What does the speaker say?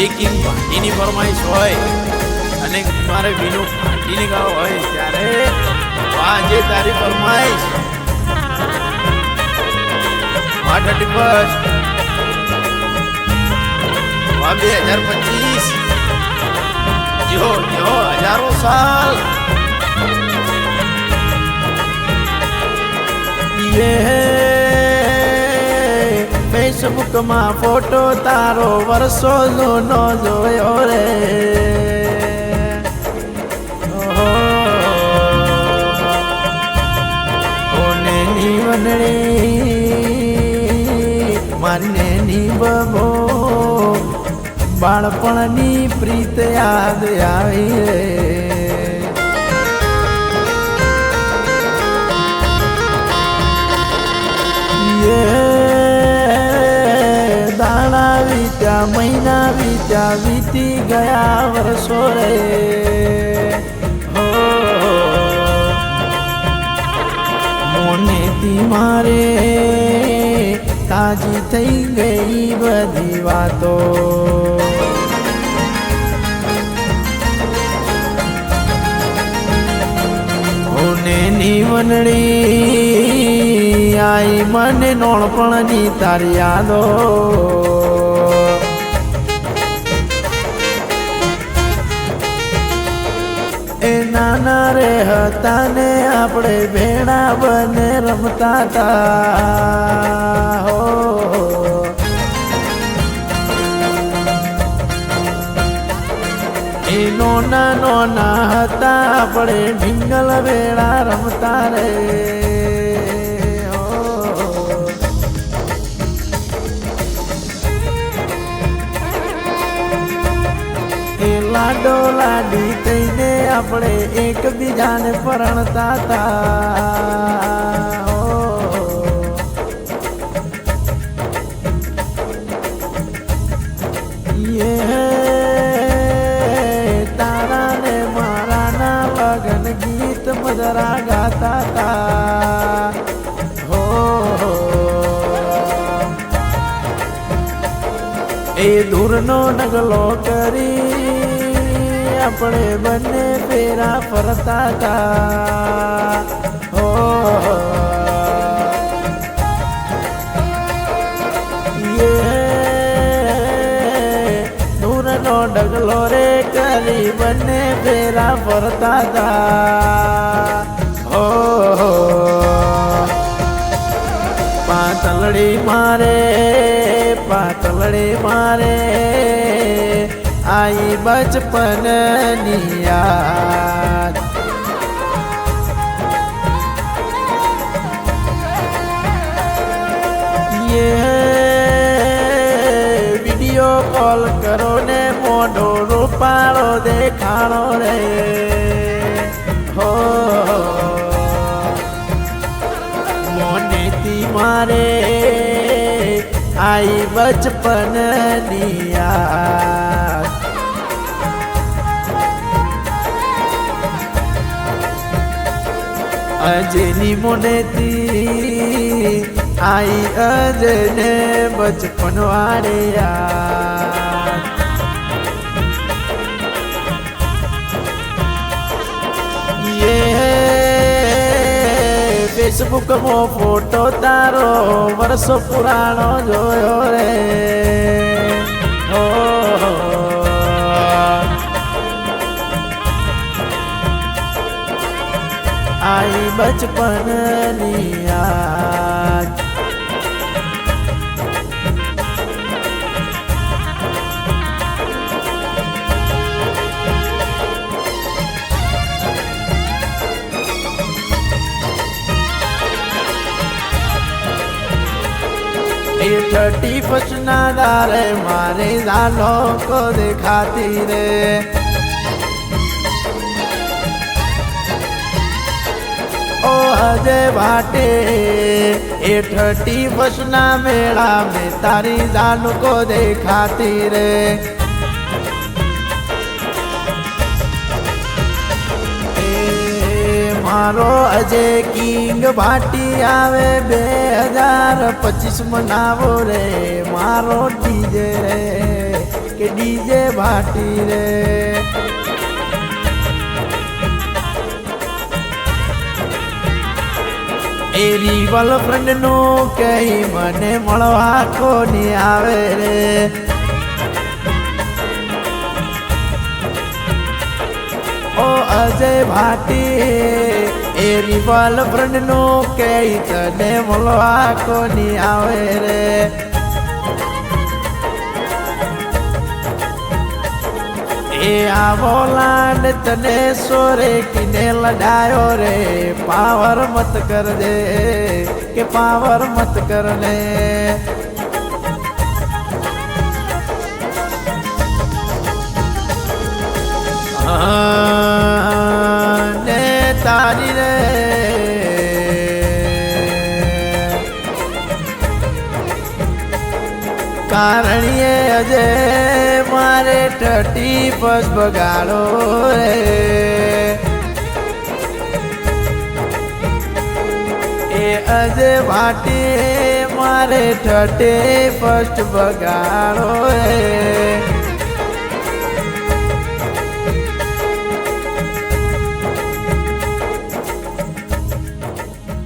જે ભાટીની ફરમાઈશ હોય અને મારે વિનુ ભાટીની ગાવ હોય ત્યારે આજે તારી ફરમાઈશ આ થર્ટી ફર્સ્ટ આ બે હજાર પચીસ. જો જો, હજારો સાલ. યે ફેસબુકમાં ફોટો તારો વર્ષો જૂનો જોયો રે. મારને નીવવો બાળપણની પ્રીત યાદ આવી રે. વીત્યા વીતી ગયા વર્ષો રે. મોનેથી મારે તાજી થઈ ગઈ બધી વાતો. ઓને નીવનડી આઈ મને નોણપણની તારી યાદો. નાના રે હતા ને આપણે ભેણા બને રમતા તા. હો એનો નોના ના હતા આપણે ઢીંગલ વેળા રમતા રે. લાડો લાડી કહીને આપણે એકબીજાને પરણતા તા. હો. યે તારા ને મારા ના ગીત મજરા ગાતા તા. એ દૂરનો નગલો કરી આપણે બંને ફેરા ફરતા હતા હો નો ડગલો રે કરી બંને ફેરા ફરતા હતા હો પાતળડી મારે પાતળડી મારે. આઈ બચપન યાદ. યે વિડિયો કોલ કરો ને મોઢો રૂપાળો દેખાણો રે. હો. મોનેથી મારે આઈ બચપન યાદ. અજની મોનેથી આઈ અજને બચપન વાળે યાદ યે ફેસબુકમાં ફોટો તારો, વર્ષો પુરાણો જોયો રે. આઈ બચપન યાદ એ થર્ટી ફર્સ્ટ ના દારે મારે જાનો કો દેખાતી રે ઓ હજે ભાટે એ થર્ટી ફર્સ્ટ ના મેળા में તારી જાન કો દેખાતી રે એ મારો અજય કિંગ ભાટી આવે બે હજાર પચીસ મનાવો રે મારો ડીજે રે કે ડીજે ભાટી રે એ રિવલ ફ્રેન્ડનું કહી મને મળવા કોની આવે રે? ઓ અજય ભાટી એરી રિવલ ફ્રેન્ડનું કહી તને મળવા કોની આવે રે? એ આવો લાડ તને સોરે કિને લડાયો રે? પાવર મત કર દે કે પાવર મત કર આ ને તારી રે કારણીએ અજે મારે ટટી પગ બગાડો રે. એ અજે ભાટી મારે ટટે ફર્સ્ટ બગાડો રે.